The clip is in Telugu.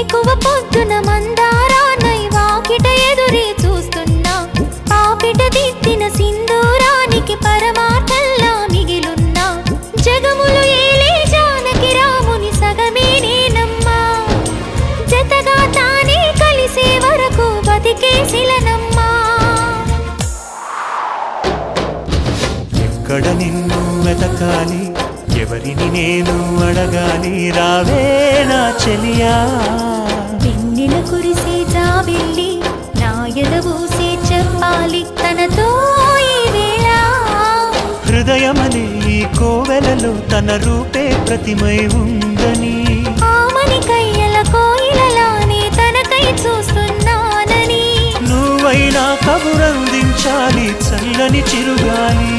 వేకువ పొద్దున మందారానై వాకిట ఎదురే చూస్తున్నా. పాపిట దిద్దిన సింధూరానికి పరమార్థల్లా మిగిలున్నా. జగములు ఏలే జానకి రాముని సగమే నేనమ్మా. జతగా తానే కలిసే వరకు బతికే శిలనమ్మా. ఎక్కడ నిన్ను వెతకాలి ఎవరిని నేను అడగాలి రావే నా చెలియా. కురిసే జాబిల్లి నా ఎదబూసే చెప్పాలి తనతో ఈ వేళ. హృదయమనే ఈ కోవెలలో తన రూపే ప్రతిమై ఉందని. ఆమని కయ్యల కోయిలలానే తనకై చూస్తున్నానని. నువ్వైనా కబురందించాలి చల్లని చిరుగాలి.